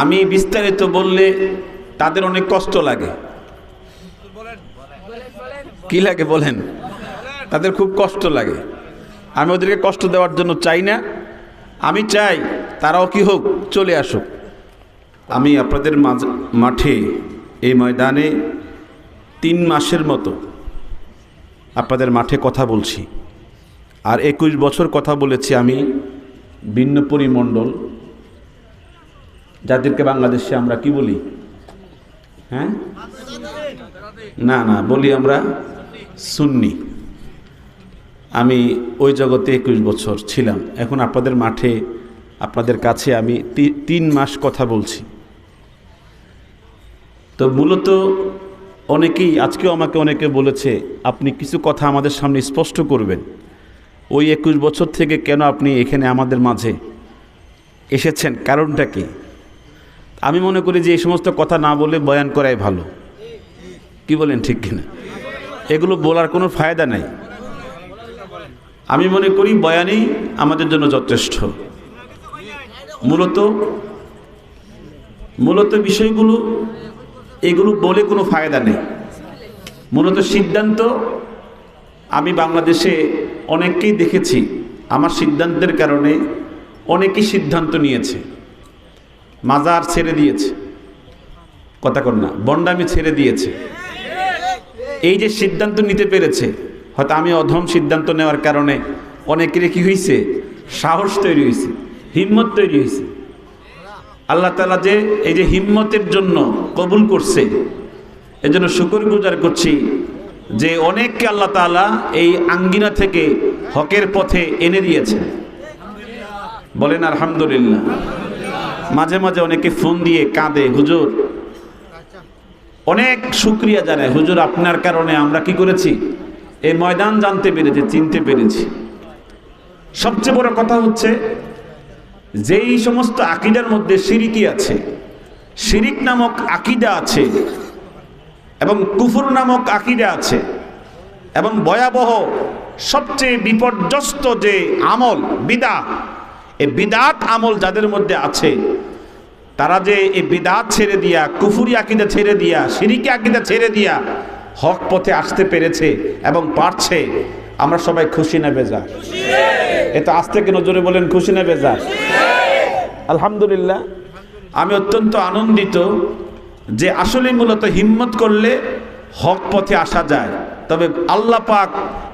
আমি বিস্তারিত বললে তাদের অনেক কষ্ট লাগে। কি লাগে বলেন? তাদের খুব কষ্ট লাগে। আমি ওদেরকে কষ্ট দেওয়ার জন্য চাই না। আমি চাই তারাও কি হোক চলে আসুক। আমি আপনাদের মাঠে এই ময়দানে তিন মাসের মতো আপনাদের মাঠে কথা বলছি। আর একুশ বছর কথা বলেছি আমি ভিন্ন পরিমণ্ডল যাদেরকে বাংলাদেশে আমরা কি বলি? হ্যাঁ? না না, বলি আমরা সুন্নি। আমি ওই জগতে একুশ বছর ছিলাম। এখন আপনাদের মাঠে, আপনাদের কাছে আমি তিন মাস কথা বলছি। তো মূলত অনেকেই, আজকেও আমাকে অনেকে বলেছে, আপনি কিছু কথা আমাদের সামনে স্পষ্ট করবেন। ওই একুশ বছর থেকে কেন আপনি এখানে আমাদের মাঝে এসেছেন? কারণটা কি? আমি মনে করি যে এই সমস্ত কথা না বলে বয়ান করাই ভালো। কি বলেন ঠিক কিনা? এগুলো বলার কোনো ফায়দা নাই। আমি মনে করি বয়ানই আমাদের জন্য যথেষ্ট। মূলত মূলত বিষয়গুলো, এগুলো বলে কোনো ফায়দা নেই। মূলত সিদ্ধান্ত, আমি বাংলাদেশে অনেককেই দেখেছি। আমার সিদ্ধান্তের কারণে অনেকেই সিদ্ধান্ত নিয়েছে। মাজার ছেড়ে দিয়েছে। কথা কর না বন্ডামি ছেড়ে দিয়েছে। এই যে সিদ্ধান্ত নিতে পেরেছে, হয়তো আমি অধম সিদ্ধান্ত নেওয়ার কারণে অনেকের কি হয়েছে সাহস তৈরি হয়েছে হিম্মত তৈরি হয়েছে আল্লাহ তালা যে এই যে হিম্মতের জন্য কবুল করছে, এজন্য শুকর গুজার করছি যে অনেককে আল্লাহ তালা এই আঙ্গিনা থেকে হকের পথে এনে দিয়েছে বলেন আলহামদুলিল্লাহ। মাঝে মাঝে অনেকে ফোন দিয়ে কাঁদে, হুজুর, অনেক শুক্রিয়া জানায় হুজুর, আপনার কারণে আমরা কি করেছি? এই ময়দান জানতে পেরেছি, চিনতে পেরেছি। সবচেয়ে বড় কথা হচ্ছে, যেই সমস্ত আকিদার মধ্যে সিরিকি আছে, শিরিক নামক আকিদা আছে, এবং কুফুর নামক আকিদা আছে, এবং ভয়াবহ, সবচেয়ে বিপর্যস্ত যে আমল, বিদা এই বিদাত আমল যাদের মধ্যে আছে, তারা যে এই বিদাত ছেড়ে দিয়া, কুফুরি আকিদা ছেড়ে দিয়া, সিরিকি আকিদা ছেড়ে দিয়া হক পথে আসতে পেরেছে এবং পারছে, আমরা সবাই খুশি না বেজার। এ তো আজ থেকে নজরে বলেন খুশি না বেজার। আলহামদুলিল্লাহ, আমি অত্যন্ত আনন্দিত যে আসলে মূলত হিম্মত করলে হক পথে আসা যায়। তবে আল্লাহ পাক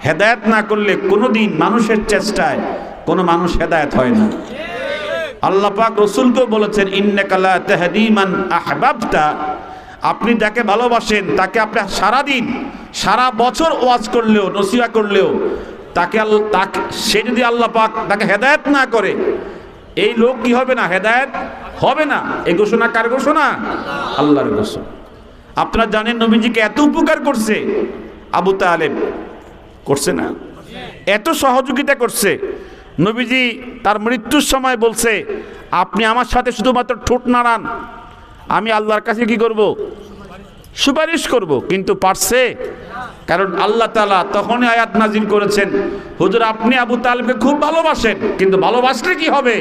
হেদায়েত না করলে কোনোদিন মানুষের চেষ্টায় কোনো মানুষ হেদায়েত হয় না। আল্লাহ পাক রসুলকেও বলেছেন ইন্নাকালা তেহদিমান আহবাবতা। আপনি যাকে ভালোবাসেন, তাকে আপনি সারাদিন, সারা বছর ওয়াজ করলেও, নসিহা করলেও, তাকে তাকে, সে যদি আল্লাহ পাক তাকে হেদায়েত না করে, এই লোক কি হবে না? হেদায়েত হবে না? এই ঘোষণা কার ঘোষণা? আল্লাহর ঘোষণা। আপনারা জানেন, নবীজিকে এত উপকার করছে আবু তালেব। করছে না। এত সহযোগিতা করছে। নবীজি তার মৃত্যুর সময় বলছে, আপনি আমার সাথে শুধুমাত্র ঠোঁট নাড়ান। আমি আল্লাহর কাছে কি করব? সুপারিশ করব। কিন্তু পারছে? কারণ আল্লাহ তালা তখনই আয়াত নাজিল করেছেন, হুজুর, আপনি আবু তালেবকে খুব ভালোবাসেন, কিন্তু ভালোবাসলে কি হবে?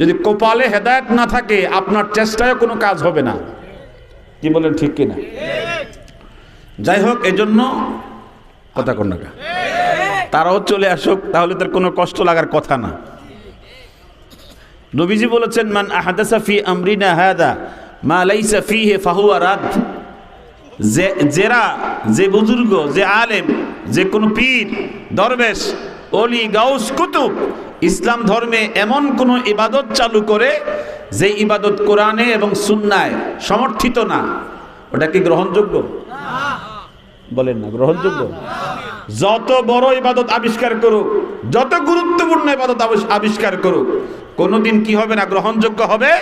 যদি কপালে হেদায়ত না থাকে, আপনার চেষ্টায় কোনো কাজ হবে না। কি বলেন, ঠিক কিনা? যাই হোক, এজন্য কথা কোন না তারাও চলে আসুক, তাহলে তার কোনো কষ্ট লাগার কথা না। নবীজি বলেছেন, মান আহাদাসা ফি আমরিনা হাদা, মা লাইসা ফিহি ফাহুয়া রাদ। যে জেরা, যে বুজুর্গ, যে আলেম, যে কোনো পীর, দরবেশ অলি গাউস, কুতুব, ইসলাম ধর্মে এমন কোনো ইবাদত চালু করে, যে ইবাদত কোরআনে এবং সুন্নায় সমর্থিত না। ওটা কি গ্রহণযোগ্য? বলেন না, গ্রহণযোগ্য? যত বড় ইবাদত আবিষ্কার করুক, যত গুরুত্বপূর্ণ ইবাদত আবিষ- আবিষ্কার করুক, কোনোদিন কি হবে না, গ্রহণযোগ্য হবে